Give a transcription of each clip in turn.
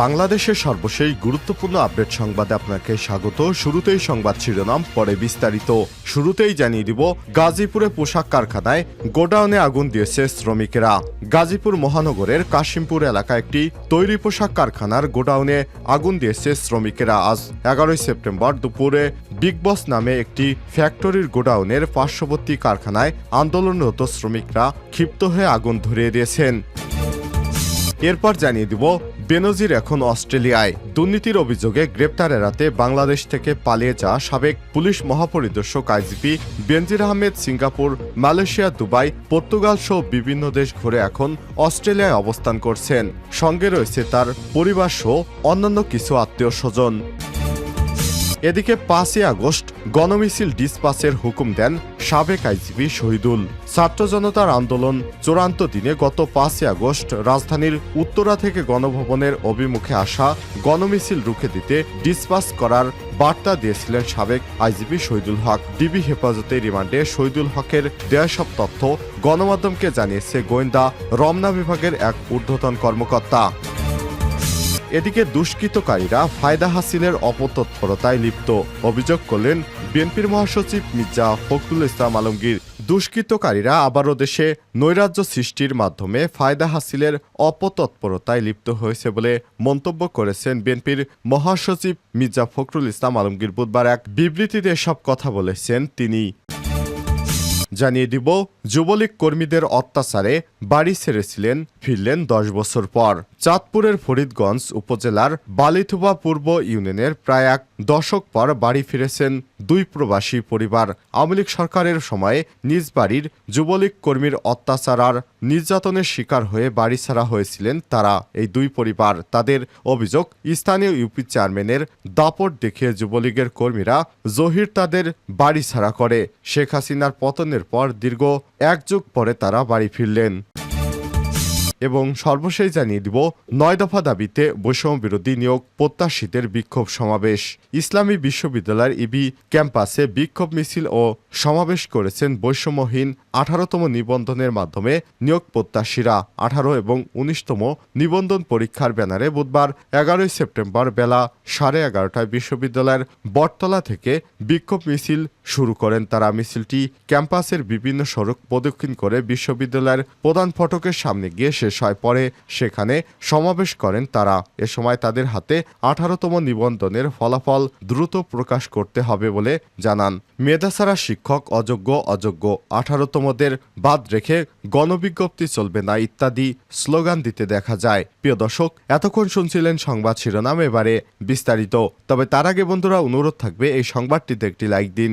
বাংলাদেশের সর্বশেষ গুরুত্বপূর্ণ আপডেট সংবাদে আপনাকে স্বাগত। শুরুতেই সংবাদ শিরোনাম, পরে বিস্তারিত। শুরুতেই জানিয়ে দিব, গাজীপুরে পোশাক কারখানায় গোডাউনে আগুন দিয়েছে শ্রমিকেরা। গাজীপুর মহানগরের কাশিমপুর এলাকায় একটি তৈরি পোশাক কারখানার গোডাউনে আগুন দিয়েছে শ্রমিকেরা। আজ এগারোই সেপ্টেম্বর দুপুরে বিগ বস নামে একটি ফ্যাক্টরির গোডাউনের পার্শ্ববর্তী কারখানায় আন্দোলনরত শ্রমিকরা ক্ষিপ্ত হয়ে আগুন ধরিয়ে দিয়েছেন। এরপর জানিয়ে দিব বেনজির এখন অস্ট্রেলিয়ায়। দুর্নীতির অভিযোগে গ্রেপ্তার এড়াতে বাংলাদেশ থেকে পালিয়ে যাওয়া সাবেক police মহাপরিদর্শক IGP Benazir Ahmed Singapore, Malaysia, Dubai, Portugal সহ বিভিন্ন দেশ ঘুরে এখন অস্ট্রেলিয়ায় অবস্থান করছেন। সঙ্গে রয়েছে তার পরিবার সহ অন্যান্য কিছু আত্মীয় স্বজন। এদিকে পাঁচই আগস্ট গণমিছিল ডিসপাসের হুকুম দেন সাবেক আইজিপি শহীদুল। ছাত্র জনতার আন্দোলন চূড়ান্ত দিনে গত পাঁচই আগস্ট রাজধানীর উত্তরা থেকে গণভবনের অভিমুখে আসা গণমিছিল রুখে দিতে ডিসপাস করার বার্তা দিয়েছিলেন সাবেক আইজিপি শহীদুল হক। ডিবি হেফাজতে রিমান্ডে শহীদুল হকের দেয়া সব তথ্য গণমাধ্যমকে জানিয়েছে গোয়েন্দা রমনা বিভাগের এক ঊর্ধ্বতন কর্মকর্তা। এদিকে দুষ্কৃতকারীরা ফায়দা হাসিলের অপতৎপরতায় লিপ্ত। অভিযোগ করলেন বিএনপির মহাসচিব মির্জা ফখরুল ইসলাম আলমগীর। দুষ্কৃতকারীরা আবারও দেশে নৈরাজ্য সৃষ্টির মাধ্যমে ফায়দা হাসিলের অপতৎপরতায় লিপ্ত হয়েছে বলে মন্তব্য করেছেন বিএনপির মহাসচিব মির্জা ফখরুল ইসলাম আলমগীর বুধবার এক বিবৃতিতে সব কথা বলেছেন তিনি। জানিয়ে দিব, যুবলীগ কর্মীদের অত্যাচারে বাড়ি ছেড়েছিলেন ফিরলেন দশ বছর পর। চাঁদপুরের ফরিদগঞ্জ উপজেলার বালিথুবা পূর্ব ইউনিয়নের প্রায় এক দশক পর বাড়ি ফিরেছেন দুই প্রবাসী পরিবার। আওয়ামী লীগ সরকারের সময়ে নিজ বাড়ির যুবলীগ কর্মীর অত্যাচার আর নির্যাতনের শিকার হয়ে বাড়ি ছাড়া হয়েছিলেন তারা। এই দুই পরিবার, তাদের অভিযোগ, স্থানীয় ইউপি চেয়ারম্যানের দাপট দেখিয়ে যুবলীগের কর্মীরা জহির তাদের বাড়ি ছাড়া করে। শেখ হাসিনার পতনের পর দীর্ঘ এক যুগ পরে তারা বাড়ি ফিরলেন। এবং সর্বশেষ জানিয়ে দিব, নয় দফা দাবিতে বৈষম্য বিরোধী নিয়োগ প্রত্যাশীদের বিক্ষোভ সমাবেশ। ইসলামী বিশ্ববিদ্যালয়ের ইবি ক্যাম্পাসে বিক্ষোভ মিছিল ও সমাবেশ করেছেন বৈষম্যহীন আঠারোতম নিবন্ধনের মাধ্যমে নিয়োগ প্রত্যাশীরা। আঠারো এবং উনিশতম নিবন্ধন পরীক্ষার ব্যানারে বুধবার এগারোই সেপ্টেম্বর বেলা সাড়ে এগারোটায় বিশ্ববিদ্যালয়ের বটতলা থেকে বিক্ষোভ মিছিল শুরু করেন তারা মিছিলটি ক্যাম্পাসের বিভিন্ন সড়ক প্রদক্ষিণ করে বিশ্ববিদ্যালয়ের প্রধান ফটকের সামনে গিয়ে শেষ হয়। পরে সেখানে সমাবেশ করেন তারা। এ সময় তাদের হাতে আঠারোতম নিবন্ধনের ফলাফল দ্রুত প্রকাশ করতে হবে বলে জানান। মেধাসারা শিক্ষক অযোগ্য অযোগ্য আঠারোতমদের বাদ রেখে গণবিজ্ঞপ্তি চলবে না ইত্যাদি স্লোগান দিতে দেখা যায়। প্রিয় দর্শক, এতক্ষণ শুনছিলেন সংবাদ শিরোনাম, এবারে বিস্তারিত। তবে তার আগে বন্ধুরা, অনুরোধ থাকবে এই সংবাদটিতে একটি লাইক দিন।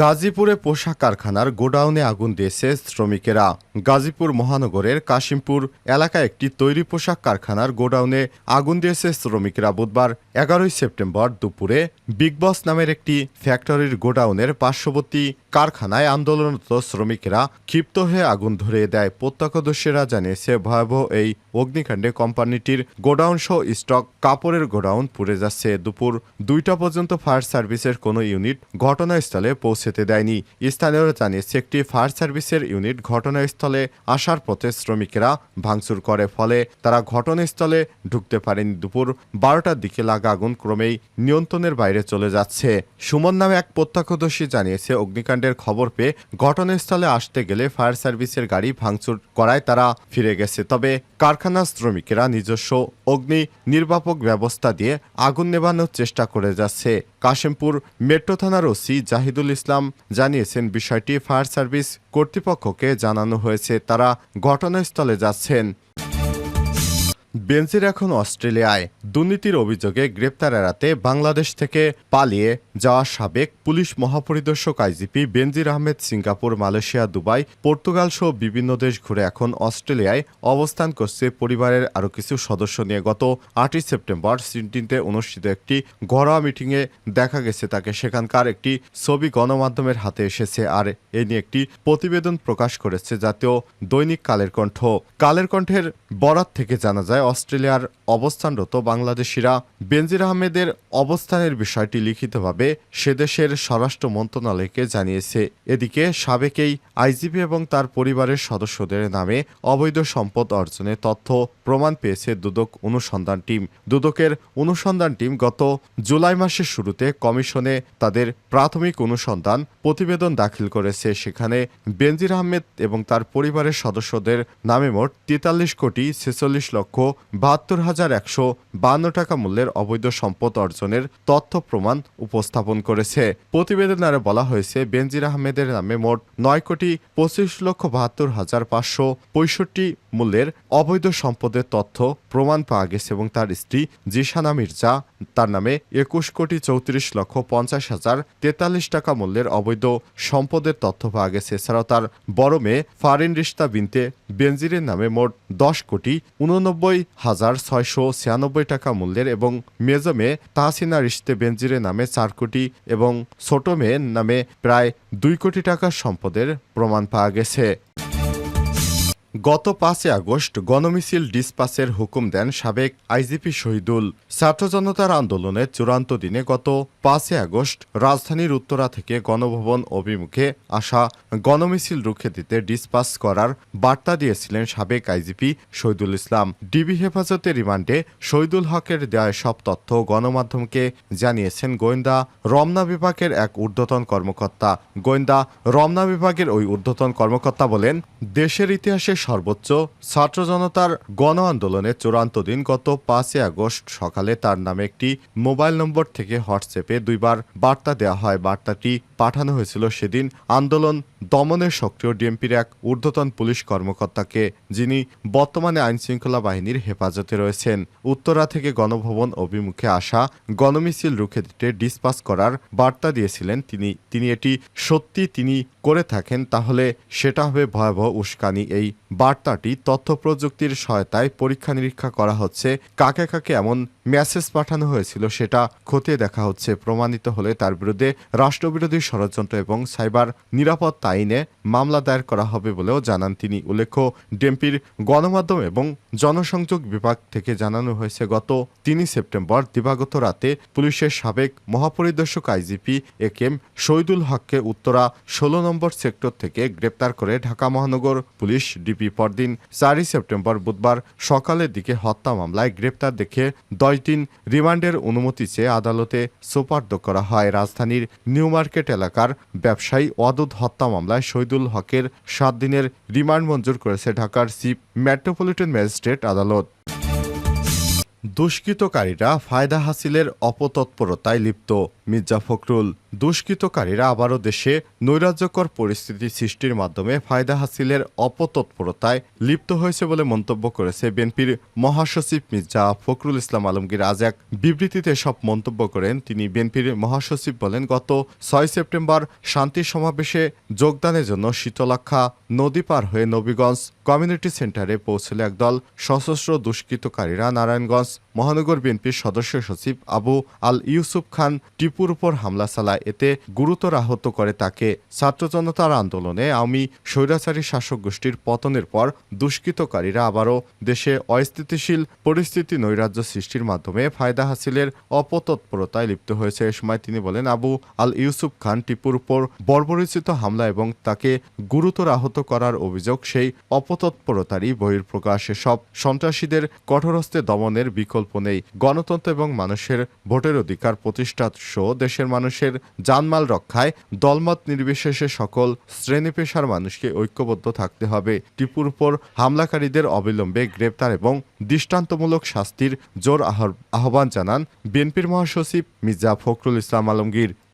গাজীপুরে পোশাক কারখানার গোডাউনে আগুন দিয়েছে শ্রমিকেরা। গাজীপুর মহানগরের কাশিমপুর এলাকায় একটি তৈরি পোশাক কারখানার গোডাউনে আগুন দিয়েছে শ্রমিকেরা বুধবার এগারোই সেপ্টেম্বর দুপুরে বিগ বস নামের একটি ফ্যাক্টরির গোডাউনের পার্শ্ববর্তী কারখানায় আন্দোলনরত শ্রমিকেরা ক্ষিপ্ত হয়ে আগুন ধরিয়ে দেয়। প্রত্যক্ষদর্শীরা জানিয়েছে, ভয়াবহ এই অগ্নিকাণ্ডে কোম্পানিটির গোডাউন সহ স্টক কাপড়ের গোডাউন পুড়ে যাচ্ছে। দুপুর দুইটা পর্যন্ত ফায়ার সার্ভিসের কোনো ইউনিট ঘটনাস্থলে পৌঁছেতে দেয়নি। স্থানীয়রা জানিয়েছে, একটি ফায়ার সার্ভিসের ইউনিট ঘটনাস্থলে আসার পথে শ্রমিকেরা ভাঙচুর করে, ফলে তারা ঘটনাস্থলে ঢুকতে পারেনি। দুপুর বারোটার দিকে লাগা আগুন ক্রমেই নিয়ন্ত্রণের বাইরে চলে যাচ্ছে। সুমন নামে এক প্রত্যক্ষদর্শী জানিয়েছে, অগ্নিকাণ্ডের খবর পেয়ে ঘটনাস্থলে আসতে গেলে ফায়ার সার্ভিসের গাড়ি ভাঙচুর করায় তারা ফিরে গেছে। তবে কারখানার শ্রমিকেরা নিজস্ব অগ্নি নির্বাপক ব্যবস্থা দিয়ে আগুন নেভানোর চেষ্টা করে যাচ্ছে। কাশিমপুর মেট্রো থানার ওসি জাহিদুল ইসলাম জানিয়েছেন বিষয়টি ফায়ার সার্ভিস কর্তৃপক্ষকে জানানো হয়েছে। তারা ঘটনাস্থলে যাচ্ছেন। বেনজির এখন অস্ট্রেলিয়ায় দুর্নীতির অভিযোগে গ্রেপ্তার এড়াতে বাংলাদেশ থেকে পালিয়ে যাওয়া সাবেক police মহাপরিদর্শক IGP Benazir Ahmed Singapore, Malaysia, Dubai, Portugal সহ বিভিন্ন দেশ ঘুরে এখন অস্ট্রেলিয়ায় অবস্থান করছে। পরিবারের আরও কিছু সদস্য নিয়ে গত আটই সেপ্টেম্বর সিডনিতে অনুষ্ঠিত একটি ঘরোয়া মিটিংয়ে দেখা গেছে তাকে। সেখানকার একটি ছবি গণমাধ্যমের হাতে এসেছে আর এ নিয়ে একটি প্রতিবেদন প্রকাশ করেছে জাতীয় দৈনিক কালের কণ্ঠ। কালের কণ্ঠের বরাত থেকে জানা যায় অস্ট্রেলিয়ার অবস্থানরত বাংলাদেশিরা বেনজির আহমেদের অবস্থানের বিষয়টি লিখিতভাবে সে দেশের স্বরাষ্ট্র মন্ত্রণালয়কে জানিয়েছে। এদিকে সাবেকেই আইজিপি এবং তার পরিবারের সদস্যদের নামে অবৈধ সম্পদ অর্জনের তথ্য প্রমাণ পেয়েছে দুদক অনুসন্ধান টিম। দুদকের অনুসন্ধান টিম গত জুলাই মাসের শুরুতে কমিশনে তাদের প্রাথমিক অনুসন্ধান প্রতিবেদন দাখিল করেছে। সেখানে বেনজির আহমেদ এবং তার পরিবারের সদস্যদের নামে মোট তেতাল্লিশ কোটি ছেচল্লিশ লক্ষ বাহাত্তর হাজার একশো বান্ন টাকা মূল্যের অবৈধ সম্পদ অর্জনের তথ্য প্রমাণ উপস্থাপন করেছে। প্রতিবেদনে আরও বলা হয়েছে, বেনজির আহমেদের নামে মোট নয় কোটি পঁচিশ লক্ষ বাহাত্তর হাজার পাঁচশো পঁয়ষট্টি মূল্যের অবৈধ সম্পদের তথ্য প্রমাণ পাওয়া গেছে এবং তার স্ত্রী জিশানা মির্জা, তার নামে একুশ কোটি চৌত্রিশ লক্ষ পঞ্চাশ হাজার তেতাল্লিশ টাকা মূল্যের অবৈধ সম্পদের তথ্য পাওয়া গেছে। এছাড়াও তার বড় মেয়ে ফারিন রিস্তা বিনতে বেনজিরের নামে মোট দশ কোটি উননব্বই হাজার ছয়শো ছিয়ানব্বই টাকা মূল্যের এবং মেজো মেয়ে তাহসিনা রিস্তে বেনজিরের নামে চার কোটি এবং ছোট মেয়ের নামে প্রায় দুই কোটি টাকার সম্পদের প্রমাণ পাওয়া গেছে। গত পাঁচই আগস্ট গণমিছিল ডিসপাসের হুকুম দেন সাবেক আইজিপি শহীদুল। ছাত্র জনতার আন্দোলনের চূড়ান্ত দিনে গত পাঁচই আগস্ট রাজধানীর উত্তরা থেকে গণভবন অভিমুখে আসা গণমিছিল রুখে দিতে ডিসপাস করার বার্তা দিয়েছিলেন সাবেক আইজিপি শহীদুল ইসলাম। ডিবি হেফাজতে রিমান্ডে শহীদুল হকের দেয় সব তথ্য গণমাধ্যমকে জানিয়েছেন গোয়েন্দা রমনা বিভাগের এক ঊর্ধ্বতন কর্মকর্তা। গোয়েন্দা রমনা বিভাগের ওই ঊর্ধ্বতন কর্মকর্তা বলেন, দেশের ইতিহাসে সর্বোচ্চ ছাত্র জনতার গণ আন্দোলনের চূড়ান্ত দিন গত পাঁচই আগস্ট সকালে তার নামে একটি মোবাইল নম্বর থেকে হোয়াটসঅ্যাপে দুইবার বার্তা দেওয়া হয়। বার্তাটি পাঠানো হয়েছিল সেদিন আন্দোলন দমনের সক্রিয় ডিএমপির এক ঊর্ধ্বতন পুলিশ কর্মকর্তাকে, যিনি বর্তমানে আইনশৃঙ্খলা বাহিনীর হেফাজতে রয়েছেন। উত্তরা থেকে গণভবন অভিমুখে আসা গণমিছিল রুখে দিতে ডিসপাস করার বার্তা দিয়েছিলেন তিনি। তিনি এটি সত্যি তিনি করে থাকেন, তাহলে সেটা হবে ভয়াবহ উস্কানি। এই বার্তাটি তথ্য প্রযুক্তির সহায়তায় পরীক্ষা নিরীক্ষা করা হচ্ছে, কাকে কাকে এমন মেসেজ পাঠানো হয়েছিল সেটা খতিয়ে দেখা হচ্ছে। প্রমাণিত হলে তার বিরুদ্ধে রাষ্ট্রবিরোধী ষড়যন্ত্র এবং সাইবার নিরাপত্তা আইনে মামলা দায়ের করা হবে বলেও জানান তিনি। উল্লেখ্য ডেম্পির গণমাধ্যম এবং জনসংযোগ বিভাগ থেকে জানানো হয়েছে, গত তিনই সেপ্টেম্বর দিবাগত রাতে পুলিশের সাবেক মহাপরিদর্শক আইজিপি এ কেম শহীদুল হককে উত্তরা ষোলো নম্বর সেক্টর থেকে গ্রেপ্তার করে ঢাকা মহানগর পুলিশ ডিপি পরদিন চারই সেপ্টেম্বর বুধবার সকালের দিকে হত্যা মামলায় গ্রেপ্তার দেখে দশ দিন রিমান্ডের অনুমতি চেয়ে আদালতে সোপার্দ করা হয়। রাজধানীর নিউ মার্কেট এলাকার ব্যবসায়ী অদূত হত্যা মামলায় শহীদুল হকের সাত দিনের রিমান্ড মঞ্জুর করেছে ঢাকার চিফ মেট্রোপলিটন ম্যাজিস্ট্রেট আদালত। দুষ্কৃতকারীরা ফায়দা হাসিলের অপতৎপরতায় লিপ্ত। মির্জা ফখরুল দুষ্কৃতকারীরা আবারও দেশে নৈরাজ্যকর পরিস্থিতি সৃষ্টির মাধ্যমে ফায়দা হাসিলের অপতৎপরতায় লিপ্ত হয়েছে বলে মন্তব্য করেছে বিএনপির মহাসচিব মির্জা ফখরুল ইসলাম আলমগীর। আজ এক বিবৃতিতে সব মন্তব্য করেন তিনি। বিএনপির মহাসচিব বলেন, গত ছয় সেপ্টেম্বর শান্তি সমাবেশে যোগদানের জন্য শীতলাক্ষা নদী পার হয়ে নবীগঞ্জ কমিউনিটি সেন্টারে পৌঁছলে একদল সশস্ত্র দুষ্কৃতকারীরা নারায়ণগঞ্জ মহানগর বিএনপির সদস্য সচিব আবু আল ইউসুফ খান টিপুর উপর হামলা চালায়, এতে গুরুতর আহত করে তাকে ছাত্র জনতার আন্দোলনে আওয়ামী স্বৈরাচারী শাসক গোষ্ঠীর পতনের পর দুষ্কৃতকারীরা আবারও দেশে অস্থিতিশীল পরিস্থিতি নৈরাজ্য সৃষ্টির মাধ্যমে ফায়দা হাসিলের অপতৎপরতায় লিপ্ত হয়েছে এ সময় তিনি বলেন, আবু আল ইউসুফ খান টিপুর উপর বর্বরিচিত হামলা এবং তাকে গুরুতর আহত করার অভিযোগ, সেই অপতৎপরতারই বহির্প্রকাশ সব সন্ত্রাসীদের কঠোরহস্তে দমনের বিকল্প নেই। গণতন্ত্র এবং মানুষের ভোটের অধিকার প্রতিষ্ঠা সহ দেশের মানুষের জানমাল রক্ষায় দলমত নির্বিশেষে সকল শ্রেণি পেশার মানুষকে ঐক্যবদ্ধ থাকতে হবে। টিপুর উপর হামলাকারীদের অবিলম্বে গ্রেপ্তার এবং দৃষ্টান্তমূলক শাস্তির জোর আহ্বান জানান বিএনপির মহাসচিব মির্জা ফখরুল ইসলাম আলমগীর।